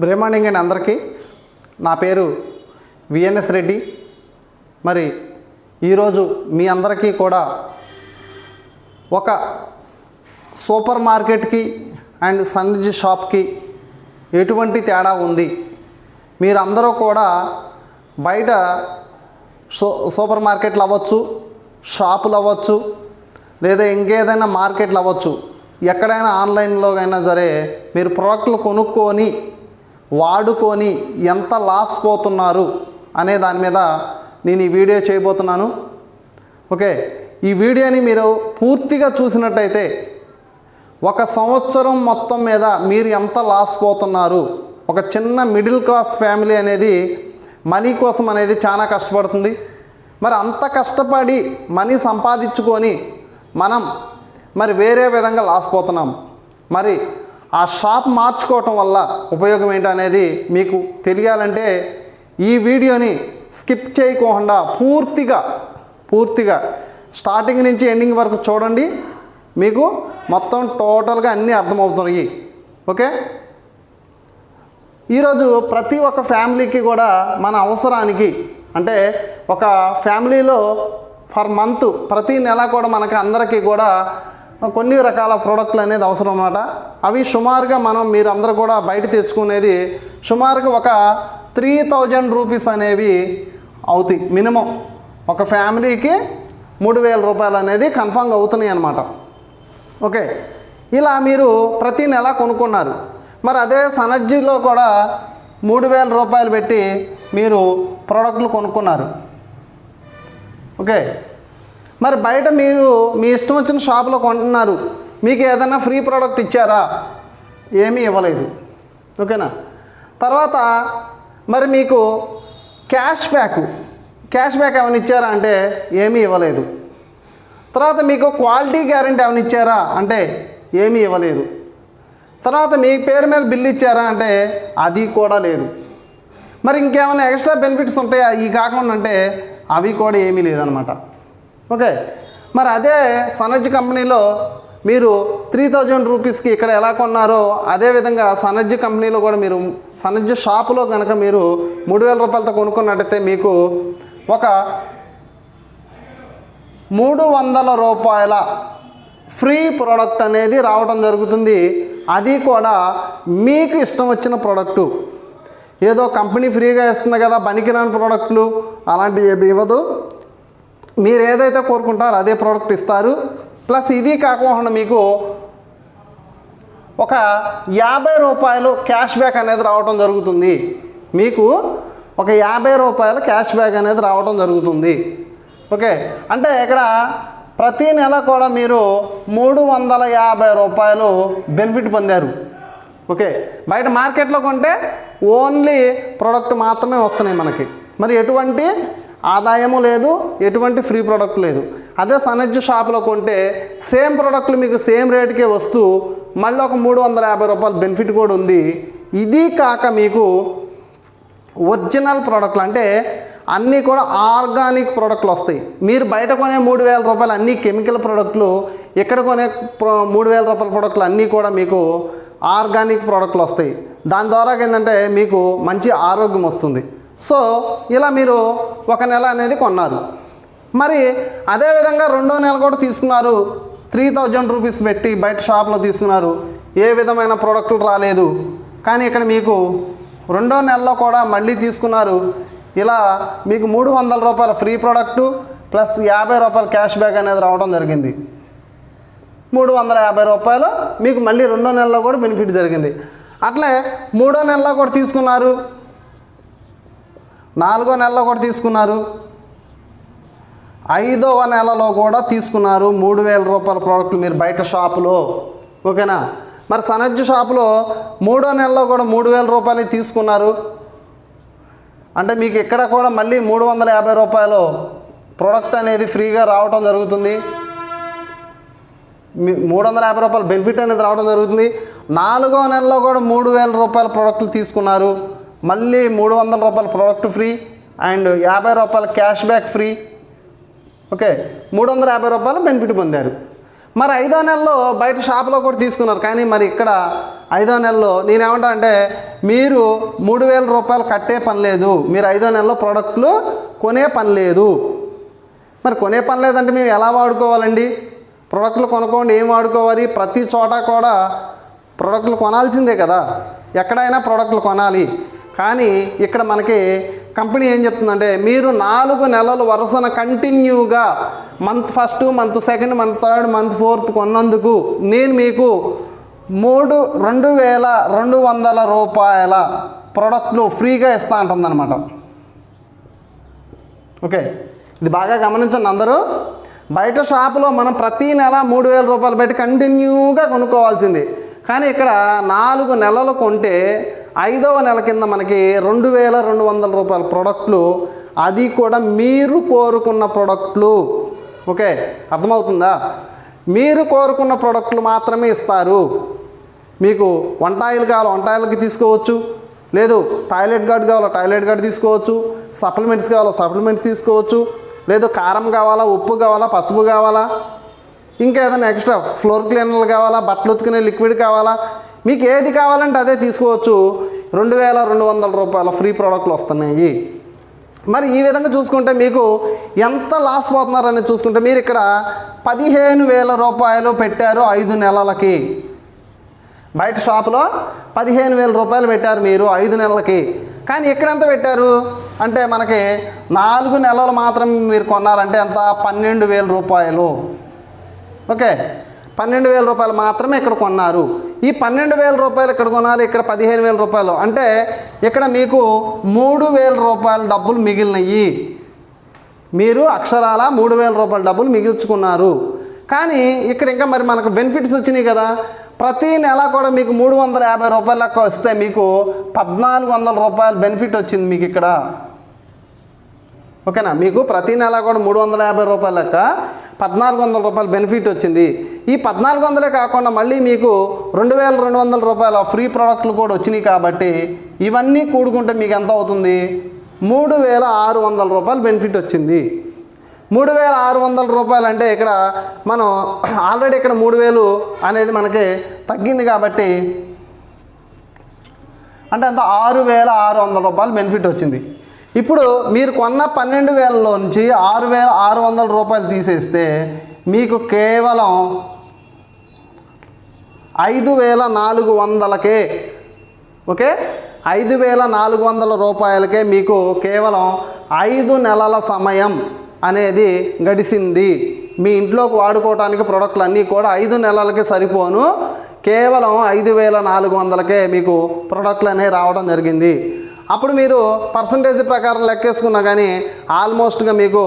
బ్రహ్మాండింగ్ అండి అందరికీ నా పేరు విఎన్ఎస్ రెడ్డి. మరి ఈరోజు మీ అందరికీ కూడా ఒక సూపర్ మార్కెట్కి అండ్ సన్నిజ్ షాప్కి ఎటువంటి తేడా ఉంది? మీరందరూ కూడా బయట సో సూపర్ మార్కెట్లు అవ్వచ్చు షాపులు అవ్వచ్చు లేదా ఇంకేదైనా మార్కెట్లు అవ్వచ్చు ఎక్కడైనా ఆన్లైన్లో అయినా సరే మీరు ప్రోడక్ట్లు కొనుక్కొని వాడుకొని ఎంత లాస్ పోతున్నారు అనే దాని మీద నేను ఈ వీడియో చేయబోతున్నాను. ఓకే ఈ వీడియోని మీరు పూర్తిగా చూసినట్టయితే ఒక సంవత్సరం మొత్తం మీద మీరు ఎంత లాస్ పోతున్నారు? ఒక చిన్న మిడిల్ క్లాస్ ఫ్యామిలీ అనేది మనీ కోసం అనేది చాలా కష్టపడుతుంది. మరి అంత కష్టపడి మనీ సంపాదించుకొని మనం మరి వేరే విధంగా లాస్ పోతున్నాం. మరి ఆ షాప్ మార్చుకోవటం వల్ల ఉపయోగం ఏంటనేది మీకు తెలియాలంటే ఈ వీడియోని స్కిప్ చేయకుండా పూర్తిగా పూర్తిగా స్టార్టింగ్ నుంచి ఎండింగ్ వరకు చూడండి. మీకు మొత్తం టోటల్గా అన్నీ అర్థమవుతున్నాయి. ఓకే? ఈరోజు ప్రతి ఒక్క ఫ్యామిలీకి కూడా మన అవసరానికి అంటే ఒక ఫ్యామిలీలో ఫర్ మంత్ ప్రతి నెల కూడా మనకి అందరికీ కూడా కొన్ని రకాల ప్రోడక్ట్లు అనేది అవసరం అన్నమాట అవి సుమారుగా మనం మీరు అందరూ కూడా బయట తెచ్చుకునేది సుమారుగా ఒక త్రీ థౌజండ్ రూపీస్ అనేవి అవుతాయి మినిమం. ఒక ఫ్యామిలీకి మూడు వేల రూపాయలు అనేది కన్ఫామ్గా అవుతున్నాయి అన్నమాట. ఓకే. ఇలా మీరు ప్రతి నెల కొనుక్కున్నారు. మరి అదే సనర్జీలో కూడా మూడు వేల రూపాయలు పెట్టి మీరు ప్రోడక్ట్లు కొనుక్కున్నారు. ఓకే. మరి బయట మీరు మీ ఇష్టం వచ్చిన షాప్లో కొంటున్నారు. మీకు ఏదైనా ఫ్రీ ప్రోడక్ట్ ఇచ్చారా? ఏమీ ఇవ్వలేదు. ఓకేనా? తర్వాత మరి మీకు క్యాష్ బ్యాక్ క్యాష్ బ్యాక్ ఏమైనా ఇచ్చారా అంటే ఏమీ ఇవ్వలేదు. తర్వాత మీకు క్వాలిటీ గ్యారెంటీ ఏమైనా ఇచ్చారా అంటే ఏమీ ఇవ్వలేదు. తర్వాత మీ పేరు మీద బిల్లు ఇచ్చారా అంటే అది కూడా లేదు. మరి ఇంకేమైనా ఎక్స్ట్రా బెనిఫిట్స్ ఉంటాయా? ఈ కాకుండా అంటే అవి కూడా ఏమీ లేదనమాట ఓకే. మరి అదే సనర్జ్ కంపెనీలో మీరు త్రీ థౌజండ్ రూపీస్కి ఇక్కడ ఎలా కొన్నారో అదేవిధంగా సనర్జ్ కంపెనీలో కూడా మీరు సనర్జ్ షాపులో కనుక మీరు మూడు వేల రూపాయలతో కొనుక్కున్నట్టయితే మీకు ఒక మూడు వందల రూపాయల ఫ్రీ ప్రోడక్ట్ అనేది రావడం జరుగుతుంది. అది కూడా మీకు ఇష్టం వచ్చిన ప్రోడక్టు ఏదో కంపెనీ ఫ్రీగా ఇస్తుంది కదా పనికిరాని ప్రోడక్ట్లు అలాంటివి ఏమి ఇవ్వదు. మీరు ఏదైతే కోరుకుంటారో అదే ప్రోడక్ట్ ఇస్తారు. ప్లస్ ఇది కాకుండా మీకు ఒక యాభై రూపాయలు క్యాష్ బ్యాక్ అనేది రావడం జరుగుతుంది. మీకు ఒక యాభై రూపాయల క్యాష్ బ్యాక్ అనేది రావడం జరుగుతుంది. ఓకే అంటే ఇక్కడ ప్రతి నెల కూడా మీరు మూడు వందల యాభై రూపాయలు బెనిఫిట్ పొందారు. ఓకే బయట మార్కెట్లో కొంటే ఓన్లీ ప్రోడక్ట్ మాత్రమే వస్తున్నాయి మనకి. మరి ఎటువంటి ఆదాయము లేదు ఎటువంటి ఫ్రీ ప్రోడక్ట్ లేదు. అదే సనజ్జు షాప్లో కొంటే సేమ్ ప్రోడక్ట్లు మీకు సేమ్ రేటుకే వస్తూ మళ్ళీ ఒక మూడు వందల యాభై రూపాయలు బెనిఫిట్ కూడా ఉంది. ఇది కాక మీకు ఒరిజినల్ ప్రోడక్ట్లు అంటే అన్నీ కూడా ఆర్గానిక్ ప్రోడక్ట్లు వస్తాయి. మీరు బయట కొనే మూడు వేల రూపాయలు అన్ని కెమికల్ ప్రోడక్ట్లు ఇక్కడ కొనే ప్రో- మూడు వేల రూపాయల ప్రోడక్ట్లు అన్నీ కూడా మీకు ఆర్గానిక్ ప్రోడక్ట్లు వస్తాయి. దాని ద్వారా ఏంటంటే మీకు మంచి ఆరోగ్యం వస్తుంది. సో ఇలా మీరు ఒక నెల అనేది కొన్నారు. మరి అదేవిధంగా రెండో నెల కూడా తీసుకున్నారు. త్రీ థౌజండ్ రూపీస్ పెట్టి బయట షాప్లో తీసుకున్నారు. ఏ విధమైన ప్రోడక్ట్లు రాలేదు. కానీ ఇక్కడ మీకు రెండో నెలలో కూడా మళ్ళీ తీసుకున్నారు. ఇలా మీకు మూడు వందల రూపాయల ఫ్రీ ప్రోడక్టు ప్లస్ యాభై రూపాయల క్యాష్ బ్యాక్ అనేది రావడం జరిగింది. మూడు వందల యాభై రూపాయలు మీకు మళ్ళీ రెండో నెలలో కూడా బెనిఫిట్ జరిగింది. అట్లే మూడో నెలలో కూడా తీసుకున్నారు. నాలుగో నెలలో కూడా తీసుకున్నారు. ఐదవ నెలలో కూడా తీసుకున్నారు. మూడు వేల రూపాయల ప్రోడక్ట్లు మీరు బయట షాపులో. ఓకేనా? మరి సనజ్జ షాపులో మూడో నెలలో కూడా మూడు వేల రూపాయలు తీసుకున్నారు. అంటే మీకు ఇక్కడ కూడా మళ్ళీ మూడు వందల యాభై రూపాయలు ప్రోడక్ట్ అనేది ఫ్రీగా రావటం జరుగుతుంది. మూడు వందల యాభై రూపాయల బెనిఫిట్ అనేది రావడం జరుగుతుంది. నాలుగో నెలలో కూడా మూడు వేల రూపాయల ప్రోడక్ట్లు తీసుకున్నారు. మళ్ళీ మూడు వందల రూపాయల ప్రోడక్ట్ ఫ్రీ అండ్ యాభై రూపాయల క్యాష్ బ్యాక్ ఫ్రీ ఓకే మూడు వందల యాభై రూపాయలు బెనిఫిట్ పొందారు. మరి ఐదో నెలలో బయట షాప్లో కూడా తీసుకున్నారు. కానీ మరి ఇక్కడ ఐదో నెలలో నేనేమంటా అంటే మీరు మూడు వేల రూపాయలు కట్టే పని లేదు. మీరు ఐదో నెలలో ప్రోడక్ట్లు కొనే పని లేదు. మరి కొనే పని లేదంటే మేము ఎలా వాడుకోవాలండి? ప్రోడక్ట్లు కొనుక్కోండి ఏం వాడుకోవాలి? ప్రతి చోట కూడా ప్రోడక్ట్లు కొనాల్సిందే కదా. ఎక్కడైనా ప్రోడక్ట్లు కొనాలి. కానీ ఇక్కడ మనకి కంపెనీ ఏం చెప్తుందంటే మీరు నాలుగు నెలలు వరుసన కంటిన్యూగా month first month second month third month fourth కొన్నందుకు నేను మీకు మూడు రెండు వేల రెండు వందల రూపాయల ప్రోడక్ట్లు ఫ్రీగా ఇస్తా అంటుందన్నమాట. ఓకే? ఇది బాగా గమనించండి అందరూ. బయట షాపులో మనం ప్రతి నెల మూడు వేల రూపాయలు పెట్టి కంటిన్యూగా కొనుక్కోవాల్సింది. కానీ ఇక్కడ నాలుగు నెలలు కొంటే ఐదవ నెల కింద మనకి రెండు వేల రెండు వందల రూపాయల ప్రోడక్ట్లు అది కూడా మీరు కోరుకున్న ప్రోడక్ట్లు. ఓకే అర్థమవుతుందా? మీరు కోరుకున్న ప్రోడక్ట్లు మాత్రమే ఇస్తారు. మీకు వంట ఆయిల్ కావాలో? వంట ఆయిల్కి తీసుకోవచ్చు. లేదు టాయిలెట్ గార్డ్ కావాలా? టాయిలెట్ గార్డ్ తీసుకోవచ్చు. సప్లిమెంట్స్ కావాలో? సప్లిమెంట్స్ తీసుకోవచ్చు. లేదు కారం కావాలా? ఉప్పు కావాలా? పసుపు కావాలా? ఇంకా ఏదైనా ఎక్స్ట్రా ఫ్లోర్ క్లీనర్లు కావాలా? బట్టలు ఉతుకునే లిక్విడ్ కావాలా? మీకు ఏది కావాలంటే అదే తీసుకోవచ్చు. రెండు వేల రెండు వందల రూపాయల ఫ్రీ ప్రోడక్ట్లు వస్తున్నాయి. మరి ఈ విధంగా చూసుకుంటే మీకు ఎంత లాస్ పోతున్నారని చూసుకుంటే మీరు ఇక్కడ పదిహేను వేల రూపాయలు పెట్టారు ఐదు నెలలకి. బయట షాపులో పదిహేను వేల రూపాయలు పెట్టారు మీరు ఐదు నెలలకి. కానీ ఇక్కడ ఎంత పెట్టారు? అంటే మనకి నాలుగు నెలలు మాత్రం మీరు కొన్నారంటే ఎంత? పన్నెండు వేల రూపాయలు. ఓకే. పన్నెండు వేల రూపాయలు మాత్రమే ఇక్కడ కొన్నారు. ఈ పన్నెండు వేల రూపాయలు ఇక్కడ కొన్నారు ఇక్కడ పదిహేను వేల రూపాయలు. అంటే ఇక్కడ మీకు మూడు వేల రూపాయల డబ్బులు మిగిలినయి. మీరు అక్షరాల మూడు వేల రూపాయల డబ్బులు మిగిల్చుకున్నారు. కానీ ఇక్కడ ఇంకా మరి మనకు బెనిఫిట్స్ వచ్చినాయి కదా. ప్రతి నెల కూడా మీకు మూడు వందల యాభై రూపాయల లెక్క వస్తే మీకు పద్నాలుగు వందల రూపాయల బెనిఫిట్ వచ్చింది మీకు ఇక్కడ. ఓకేనా? మీకు ప్రతి నెల కూడా మూడు వందల యాభై రూపాయల లెక్క పద్నాలుగు వందల రూపాయలు బెనిఫిట్ వచ్చింది. ఈ పద్నాలుగు వందలే కాకుండా మళ్ళీ మీకు రెండు వేల రెండు వందల రూపాయల ఫ్రీ ప్రోడక్ట్లు కూడా వచ్చినాయి కాబట్టి ఇవన్నీ కూడుకుంటే మీకు ఎంత అవుతుంది? మూడు వేల ఆరు వందల రూపాయలు బెనిఫిట్ వచ్చింది. మూడు వేల ఆరు వందల రూపాయలు అంటే ఇక్కడ మనం ఆల్రెడీ ఇక్కడ మూడు వేలు అనేది మనకి తగ్గింది కాబట్టి అంటే అంత ఆరు వేల ఆరు వందల రూపాయలు బెనిఫిట్ వచ్చింది. ఇప్పుడు మీరు కొన్న పన్నెండు వేలలో నుంచి ఆరు వేల ఆరు వందల రూపాయలు తీసేస్తే మీకు కేవలం ఐదు వేల నాలుగు వందలకే ఓకే? ఐదు వేల నాలుగు వందల రూపాయలకే మీకు కేవలం ఐదు నెలల సమయం అనేది గడిచింది మీ ఇంట్లోకి వాడుకోవడానికి ప్రోడక్ట్లు అన్నీ కూడా ఐదు నెలలకే సరిపోను. కేవలం ఐదు వేల నాలుగు వందలకే మీకు ప్రోడక్ట్లు అనేవి రావడం జరిగింది. అప్పుడు మీరు పర్సంటేజ్ ప్రకారం లెక్కేసుకున్నా కానీ ఆల్మోస్ట్గా మీకు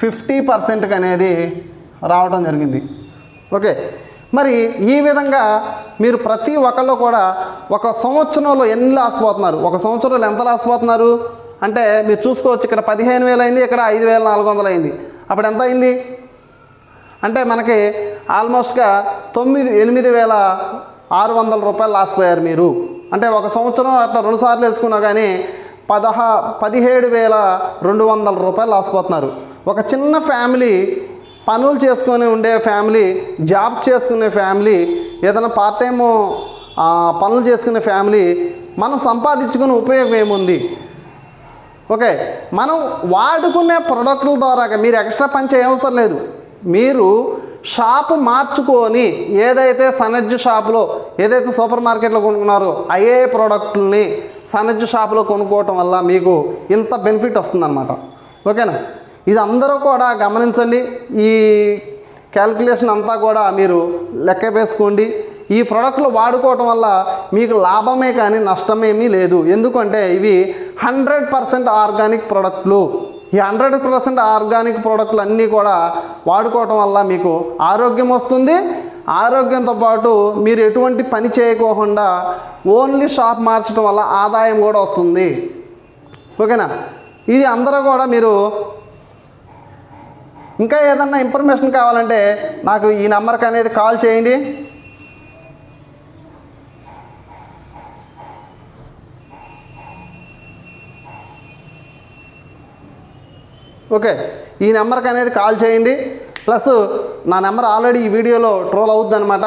ఫిఫ్టీ పర్సెంట్కి అనేది రావడం జరిగింది. ఓకే. మరి ఈ విధంగా మీరు ప్రతి ఒక్కళ్ళు కూడా ఒక సంవత్సరంలో ఎన్ని లాస్ పోతున్నారు? ఒక సంవత్సరంలో ఎంత లాస్ పోతున్నారు? అంటే మీరు చూసుకోవచ్చు ఇక్కడ పదిహేను వేలు అయింది ఇక్కడ ఐదు వేల నాలుగు వందలు అయింది. అప్పుడు ఎంత అయింది? అంటే మనకి ఆల్మోస్ట్గా తొమ్మిది ఎనిమిది వేల ఆరు వందల రూపాయలు లాస్ పోయారు మీరు. అంటే ఒక సంవత్సరం అట్లా రెండు సార్లు వేసుకున్నా కానీ పదహా పదిహేడు వేల రెండు వందల రూపాయలు లాస్ పోతున్నారు. ఒక చిన్న ఫ్యామిలీ పనులు చేసుకొని ఉండే ఫ్యామిలీ జాబ్ చేసుకునే ఫ్యామిలీ ఏదైనా పార్ట్ టైం పనులు చేసుకునే ఫ్యామిలీ మనం సంపాదించుకునే ఉపయోగం ఏముంది? ఓకే మనం వాడుకునే ప్రొడక్టుల ద్వారా మీరు ఎక్స్ట్రా పని చేయవసరం లేదు. మీరు షాపు మార్చుకొని ఏదైతే సనజ్ షాపులో ఏదైతే సూపర్ మార్కెట్లో కొనుక్కున్నారో అయ్యే ప్రోడక్ట్లని సనజ్జ షాపులో కొనుక్కోవటం వల్ల మీకు ఇంత బెనిఫిట్ వస్తుందన్నమాట. ఓకేనా? ఇది అందరూ కూడా గమనించండి. ఈ క్యాల్కులేషన్ అంతా కూడా మీరు లెక్క వేసుకోండి. ఈ ప్రోడక్ట్లు వాడుకోవటం వల్ల మీకు లాభమే కానీ నష్టమేమీ లేదు. ఎందుకంటే ఇవి హండ్రెడ్ పర్సెంట్ ఆర్గానిక్ ప్రోడక్ట్లు. ఈ హండ్రెడ్ పర్సెంట్ ఆర్గానిక్ ప్రోడక్ట్లు అన్నీ కూడా వాడుకోవటం వల్ల మీకు ఆరోగ్యం వస్తుంది. ఆరోగ్యంతో పాటు మీరు ఎటువంటి పని చేయకోకుండా ఓన్లీ షాప్ మార్చడం వల్ల ఆదాయం కూడా వస్తుంది. ఓకేనా? ఇది అందరూ కూడా మీరు ఇంకా ఏదన్నా ఇన్ఫర్మేషన్ కావాలంటే నాకు ఈ నెంబర్కి అనేది కాల్ చేయండి. ఓకే ఈ నెంబర్కి అనేది కాల్ చేయండి. ప్లస్ నా నెంబర్ ఆల్రెడీ ఈ వీడియోలో ట్రోల్ అవుద్ది అనమాట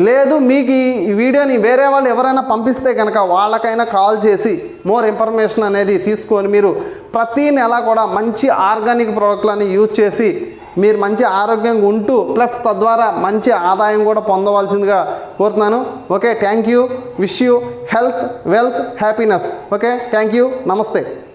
లేదు మీకు ఈ- వీడియోని వేరే వాళ్ళు ఎవరైనా పంపిస్తే కనుక వాళ్ళకైనా కాల్ చేసి మోర్ ఇన్ఫర్మేషన్ అనేది తీసుకొని మీరు ప్రతి నెల కూడా మంచి ఆర్గానిక్ ప్రోడక్ట్లని యూజ్ చేసి మీరు మంచి ఆరోగ్యంగా ఉంటూ ప్లస్ తద్వారా మంచి ఆదాయం కూడా పొందవలసిందిగా కోరుతున్నాను. Okay thank you wish you health wealth happiness. Okay thank you నమస్తే.